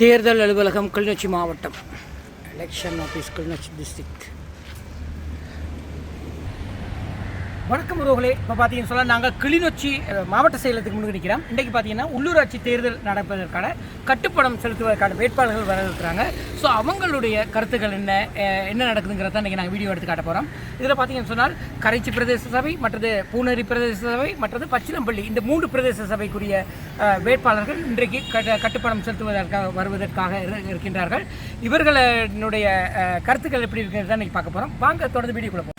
தேர்தல் அலுவலகம் கிளிநொச்சி மாவட்டம். எலெக்ஷன் ஆஃபீஸ் கிளிநொச்சி டிஸ்ட்ரிக்ட் வணக்கம் உறவுகளே. இப்போ பார்த்தீங்கன்னு சொன்னால் நாங்கள் கிளிநொச்சி மாவட்ட செயலத்துக்கு முன்னாடி நிற்கிறோம் இன்றைக்கு பார்த்தீங்கன்னா உள்ளூராட்சி தேர்தல் நடப்பதற்கான கட்டுப்பணம் செலுத்துவதற்கான வேட்பாளர்கள் வர இருக்கிறாங்க. ஸோ அவங்களுடைய கருத்துக்கள் என்ன என்ன நடக்குதுங்கிறத இன்றைக்கி நாங்கள் வீடியோ எடுத்து காட்ட போகிறோம் இதில் பார்த்தீங்கன்னு சொன்னால் கரைச்சி பிரதேச சபை மற்றது பூனரி பிரதேச சபை மற்றது பச்சிலம்பள்ளி இந்த மூன்று பிரதேச சபைக்குரிய வேட்பாளர்கள் இன்றைக்கு கட்ட கட்டுப்பணம் செலுத்துவதற்காக வருவதற்காக இரு- இருக்கின்றார்கள். இவர்களுடைய கருத்துக்கள் எப்படி இருக்கிறது தான் இன்றைக்கி பார்க்க போகிறோம் வாங்க தொடர்ந்து வீடியோக்குள்ள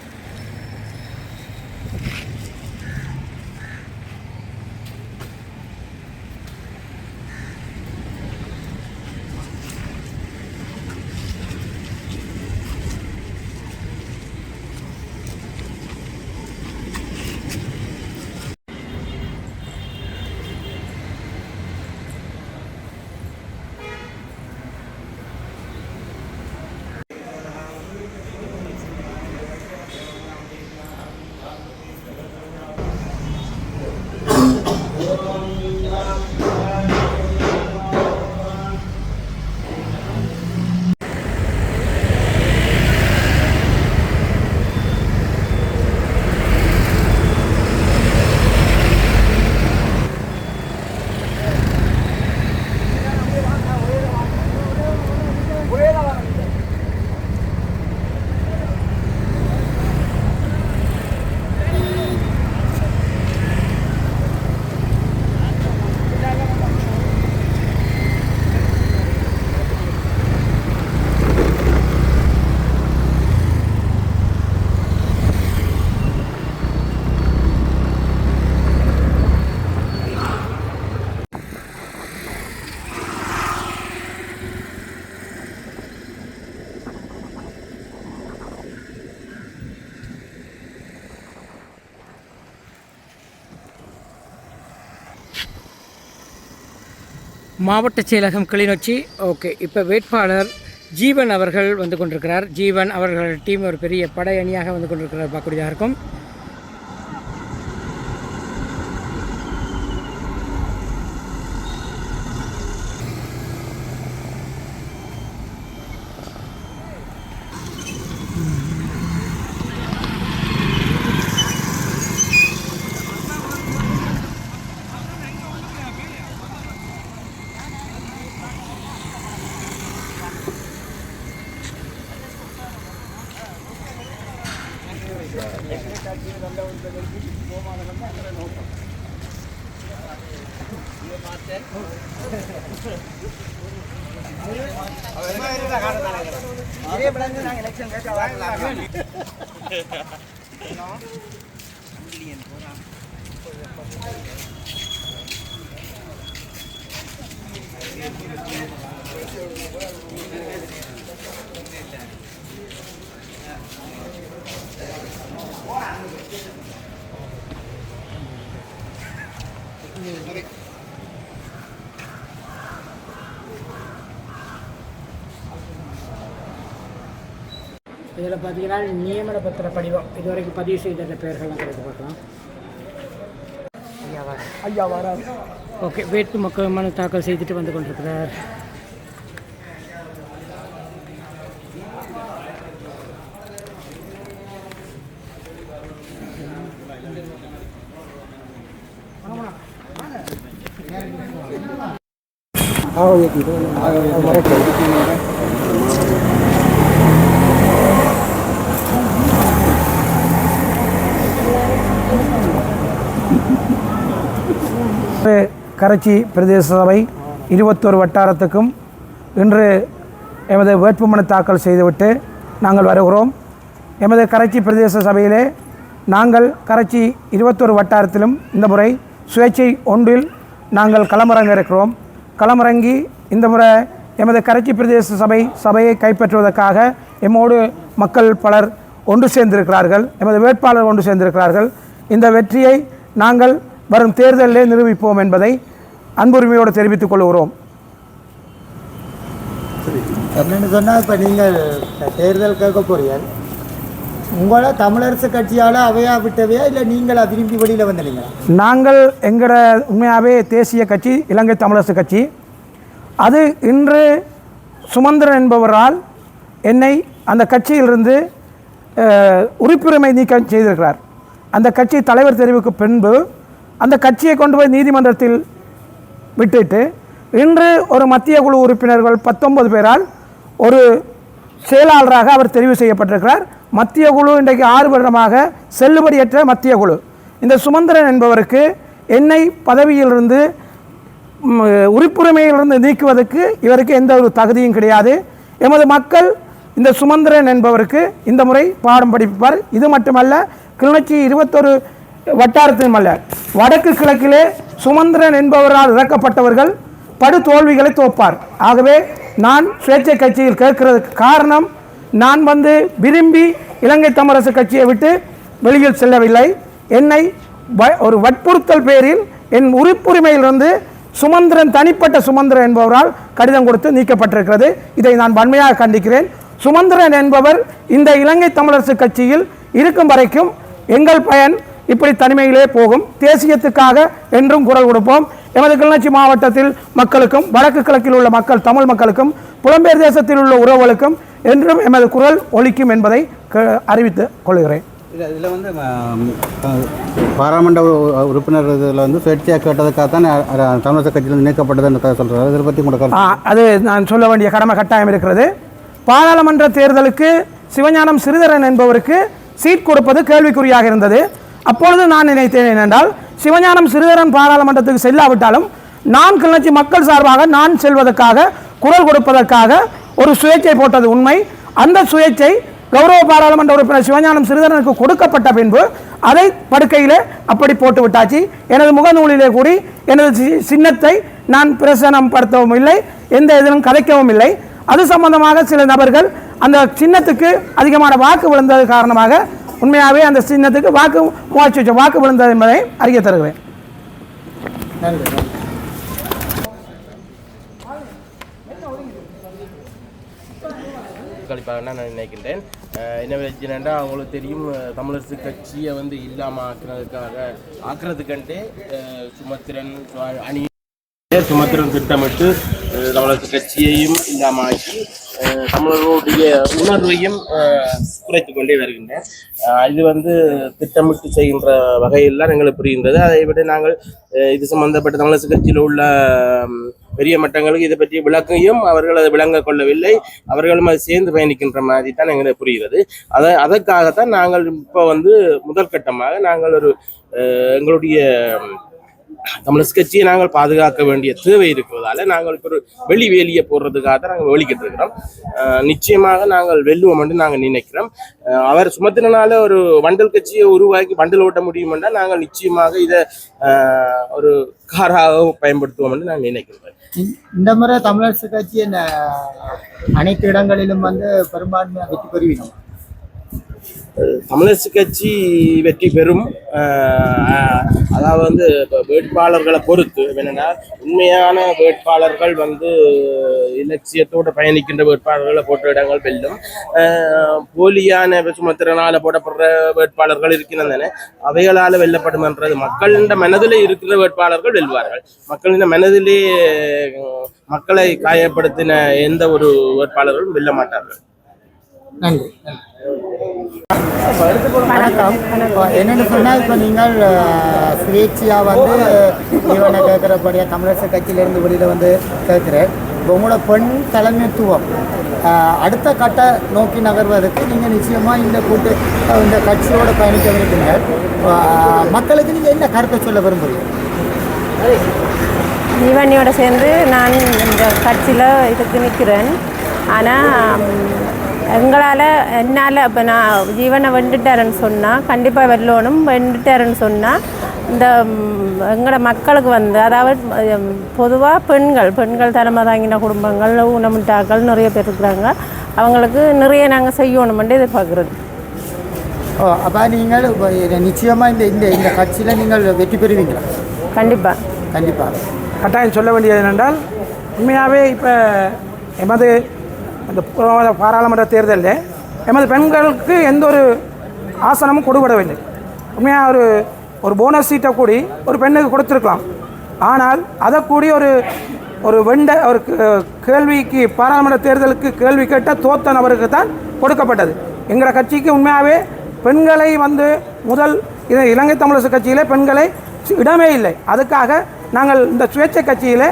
மாவட்ட செயலகம் கிளிநொச்சி. ஓகே இப்போ வேட்பாளர் ஜீவன் அவர்கள் வந்து கொண்டிருக்கிறார். ஜீவன் அவர்கள் டீம் ஒரு பெரிய படை அணியாக வந்து கொண்டிருக்கிறார். பார்க்கக்கூடியதாக இருக்கும். இதே பிளான் நாங்கள் எலெக்ஷன் கேட்க வரலாம் மில்லியன் இதில் பார்த்தீங்கன்னா நியமன பத்திர படிவம். இதுவரைக்கும் பதிவு செய்த பெயர்கள்லாம் கிடைத்து பார்க்கலாம். ஐயா வரா ஓகே வேட்பு மக்கள் மனு தாக்கல் செய்துட்டு வந்து கொண்டிருக்கிறார். கரைச்சி பிரதேச சபை இருபத்தோரு வட்டாரத்துக்கும் இன்று எமது வேட்புமனு தாக்கல் செய்துவிட்டு நாங்கள் வருகிறோம். எமது கரைச்சி பிரதேச சபையிலே நாங்கள் கரைச்சி இருபத்தோரு வட்டாரத்திலும் இந்த முறை சுயேட்சை ஒன்றில் நாங்கள் களமிறங்க இருக்கிறோம். களமிறங்கி இந்த முறை எமது கரைச்சி பிரதேச சபை சபையை கைப்பற்றுவதற்காக எம்மோடு மக்கள் பலர் ஒன்று சேர்ந்திருக்கிறார்கள். எமது வேட்பாளர் ஒன்று சேர்ந்திருக்கிறார்கள். இந்த வெற்றியை நாங்கள் வரும் தேர்தலிலே நிரூபிப்போம் என்பதை அன்புரிமையோடு தெரிவித்துக் கொள்கிறோம். என்னன்னு சொன்னால் இப்போ நீங்கள் தேர்தல் கேட்க போறீர்கள் உங்களை தமிழரசு கட்சியால் அவையா விட்டவையா இல்லை நீங்களா விரும்பி வெளியில் வந்தீங்களா நாங்கள் எங்களோட உண்மையாகவே தேசிய கட்சி இலங்கை தமிழரசு கட்சி. அது இன்று சுமந்திரன் என்பவரால் என்னை அந்த கட்சியிலிருந்து உறுப்புரிமை நீக்கம் செய்திருக்கிறார். அந்த கட்சி தலைவர் தெரிவுக்கு பின்பு அந்த கட்சியை கொண்டு போய் நீதிமன்றத்தில் விட்டுட்டு இன்று ஒரு மத்திய குழு உறுப்பினர்கள் பத்தொன்பது பேரால் ஒரு செயலாளராக அவர் தெரிவு செய்யப்பட்டிருக்கிறார். மத்திய குழு இன்றைக்கு ஆறு வருடமாக செல்லுபடியற்ற மத்திய குழு. இந்த சுமந்திரன் என்பவருக்கு என்னை பதவியிலிருந்து உறுப்புரிமையிலிருந்து நீக்குவதற்கு இவருக்கு எந்த ஒரு தகுதியும் கிடையாது. எமது மக்கள் இந்த சுமந்திரன் என்பவருக்கு இந்த முறை பாடம் படிப்பார். இது மட்டுமல்ல கிளிநொச்சி இருபத்தொரு வட்டாரத்திலும் அல்ல வடக்கு கிழக்கிலே சுமந்திரன் என்பவரால் இறக்கப்பட்டவர்கள் படு தோல்விகளை தோப்பார் ஆகவே நான் சுயேட்சை கட்சியில் கேட்கிறதுக்கு காரணம் நான் வந்து விரும்பி இலங்கை தமிழரசு கட்சியை விட்டு வெளியில் செல்லவில்லை. என்னை வ- ஒரு வற்புறுத்தல் பேரில் என் உறுப்புரிமையிலிருந்து சுமந்திரன் தனிப்பட்ட சுமந்திரன் என்பவரால் கடிதம் கொடுத்து நீக்கப்பட்டிருக்கிறது. இதை நான் வன்மையாக கண்டிக்கிறேன். சுமந்திரன் என்பவர் இந்த இலங்கை தமிழரசு கட்சியில் இருக்கும் வரைக்கும் எங்கள் பயன் இப்படி தனிமையிலே போகும். தேசியத்துக்காக என்றும் குரல் கொடுப்போம். எமது கிளிநொச்சி மாவட்டத்தில் மக்களுக்கும் வடக்கு கிழக்கில் உள்ள மக்கள் தமிழ் மக்களுக்கும் புலம்பெயர் தேசத்தில் உள்ள உறவுகளுக்கும் என்றும் எமது குரல் ஒலிக்கும் என்பதை அறிவித்துக் கொள்கிறேன். இதில் வந்து பாராளுமன்ற உறுப்பினர் இதில் வந்து சுயேட்சையாக கேட்டதுக்காக தான் தமிழக கட்சியில் நீக்கப்பட்டதுன்னு சொல்கிறார் இதை பற்றி கூட அது நான் சொல்ல வேண்டிய கடமை கட்டாயம் இருக்கிறது. பாராளுமன்ற தேர்தலுக்கு சிவஞானம் சிறிதரன் என்பவருக்கு சீட் கொடுப்பது கேள்விக்குறியாக இருந்தது. அப்பொழுது நான் நினைத்தேன் என்னென்றால் சிவஞானம் சிறுதரன் பாராளுமன்றத்துக்கு செல்லாவிட்டாலும் நான் கிளர்ச்சி மக்கள் சார்பாக நான் செல்வதற்காக குரல் கொடுப்பதற்காக ஒரு சுயேச்சை போட்டது உண்மை. அந்த சுயேச்சை கௌரவ பாராளுமன்ற உறுப்பினர் சிவஞானம் சிறுதரனுக்கு கொடுக்கப்பட்ட பின்பு அதை படுக்கையிலே அப்படி போட்டு விட்டாச்சு. எனது முகநூலிலே கூடி எனது சி- சின்னத்தை நான் பிரசனம் படுத்தவும் இல்லை எந்த இதிலும் கதைக்கவும் இல்லை. அது சம்பந்தமாக சில நபர்கள் அந்த சின்னத்துக்கு அதிகமான வாக்கு விழுந்தது காரணமாக உண்மையாகவே அந்த சின்னத்துக்கு வாக்கு முயற்சி வச்ச வாக்கு விழுந்தது என்பதை அறிய தருகிறேன். கண்டிப்பாக நான் நினைக்கின்றேன். என்ன பிரச்சனைண்டா அவங்களுக்கு தெரியும் தமிழரசு கட்சியை வந்து இல்லாமல் ஆக்குறதுக்காக ஆக்குறதுக்கண்டே சுமத்திரன் அணி சுமத்திரன் திட்டமிட்டு நம்மளது தமிழரசு கட்சியையும் இல்லாமல் ஆக்கி தமிழர்களுடைய உணர்வையும் குறைத்து கொண்டே வருகின்றனர் இது வந்து திட்டமிட்டு செய்கின்ற வகையெல்லாம் எங்களுக்கு புரிகின்றது அதை விட நாங்கள் இது சம்பந்தப்பட்ட தமிழரசு கட்சியில் உள்ள பெரிய மட்டங்களுக்கு இதை பற்றிய விளக்கையும் அவர்கள் அதை விளங்க கொள்ளவில்லை அவர்களும் அது சேர்ந்து பயணிக்கின்ற மாதிரி தான் எங்களுக்கு புரிகிறது அதை அதற்காகத்தான் நாங்கள் இப்போ வந்து முதற்கட்டமாக நாங்கள் ஒரு எங்களுடைய ம், கட்சியை நாங்கள் பாதுகாக்க வேண்டிய தேவை இருக்கிறதால நாங்கள் இப்போ ஒரு வெளி வேலியை போடுறதுக்காக தான் நாங்கள் வெளிக்கிட்டு இருக்கிறோம். நிச்சயமாக நாங்கள் வெல்லுவோம் என்று நாங்கள் நினைக்கிறோம். அவர் சுமத்தினால ஒரு வண்டல் கட்சியை உருவாக்கி வண்டல் ஓட்ட முடியும் என்றால் நாங்கள் நிச்சயமாக இதை அஹ், ஒரு காராக பயன்படுத்துவோம் என்று நான் நினைக்கிறேன். இந்த- முறை தமிழரசு கட்சி அனைத்து இடங்களிலும் வந்து பெரும்பான்மையாக வெற்றி பெறுவீங்க? கம்யூனிஸ்ட் கட்சி வெற்றி பெறும். அதாவது வந்து இப்போ வேட்பாளர்களை பொறுத்து என்னென்னா உண்மையான வேட்பாளர்கள் வந்து இலட்சியத்தோடு பயணிக்கின்ற வேட்பாளர்களை போட்ட இடங்கள் வெல்லும். போலியான சுமத்திரனால் போடப்படுற வேட்பாளர்கள் இருக்கின்றன அவைகளால் வெல்லப்படும் என்றது மக்களின் மனதில் இருக்கிற வேட்பாளர்கள் வெல்வார்கள். மக்களின் மனதிலே மக்களை காயப்படுத்தின எந்த ஒரு வேட்பாளர்களும் வெல்ல மாட்டார்கள். நன்றி. வணக்கம். என்னென்னு சொன்னால் இப்போ நீங்கள் சுயேட்சையாக வந்து இவனை கேட்குறபடியா தமிழரசு கட்சியிலேருந்து வெளியில் வந்து கேட்குறேன். இப்போ உங்களோட பெண் தலைமைத்துவம் அடுத்த கட்ட நோக்கி நகர்வதற்கு நீங்கள் நிச்சயமாக இந்த கூட்டு இந்த கட்சியோட பயணிக்க விரும்புங்க. மக்களுக்கு நீங்கள் என்ன கருத்தை சொல்ல விரும்புகிறீங்க ஜீவனியோட சேர்ந்து நான் இந்த கட்சியில் இதுக்கு நிற்கிறேன் ஆனால் எங்களால் என்னால் இப்போ நான் ஜீவனை வெண்டுட்டாருன்னு சொன்னால் கண்டிப்பாக வெல்லணும் வெண்டுட்டாருன்னு சொன்னால் இந்த எங்களோட மக்களுக்கு வந்து அதாவது பொதுவாக பெண்கள் பெண்கள் தலைமை தாங்கின குடும்பங்கள் ஊனமுட்டாக்கள் நிறைய பேர் இருக்கிறாங்க. அவங்களுக்கு நிறைய நாங்கள் செய்யணுமென்று எதிர்பார்க்குறது. ஓ அப்போ நீங்கள் நிச்சயமாக இந்த இந்த இந்த கட்சியில் நீங்கள் வெற்றி பெறுவீங்களா? கண்டிப்பாக கண்டிப்பாக கட்டாயம் சொல்ல வேண்டியது என்னென்றால் உண்மையாகவே இப்போ எமது அந்த பாராளுமன்ற தேர்தலில் எமது பெண்களுக்கு எந்த ஒரு ஆசனமும் கொடுபடவில்லை. உண்மையாக ஒரு ஒரு போனஸ் சீட்டை கூடி ஒரு பெண்ணுக்கு கொடுத்துருக்கலாம். ஆனால் அதை கூடி ஒரு ஒரு வெண்ட ஒரு கேள்விக்கு பாராளுமன்ற தேர்தலுக்கு கேள்வி கேட்ட தோத்த நபருக்கு தான் கொடுக்கப்பட்டது. எங்களோட கட்சிக்கு உண்மையாகவே பெண்களை வந்து முதல் இது இலங்கை தமிழரசு கட்சியில் பெண்களை இடமே இல்லை. அதுக்காக நாங்கள் இந்த சுயேட்சை கட்சியில்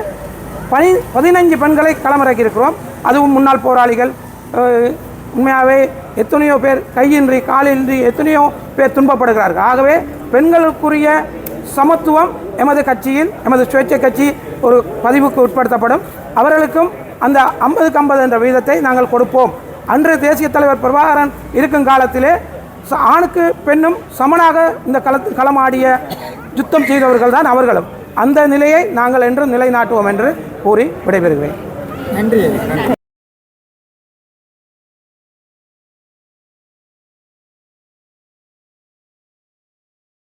பனி பதினஞ்சு பெண்களை களமிறக்கியிருக்கிறோம். அதுவும் முன்னாள் போராளிகள் உண்மையாகவே எத்தனையோ பேர் கையின்றி காலின்றி எத்தனையோ பேர் துன்பப்படுகிறார்கள். ஆகவே பெண்களுக்குரிய சமத்துவம் எமது கட்சியில் எமது சுயேட்சை கட்சி ஒரு பதிவுக்கு உட்படுத்தப்படும். அவர்களுக்கும் அந்த ஐம்பதுக்கு ஐம்பது என்ற வீதத்தை நாங்கள் கொடுப்போம். அன்று தேசிய தலைவர் பிரபாகரன் இருக்கும் காலத்திலே ச- ஆணுக்கு பெண்ணும் சமனாக இந்த களத்து களமாடிய யுத்தம் செய்தவர்கள் தான் அவர்களும். அந்த நிலையை நாங்கள் என்றும் நிலைநாட்டுவோம் என்று கூறி விடைபெறுகிறேன். நன்றி.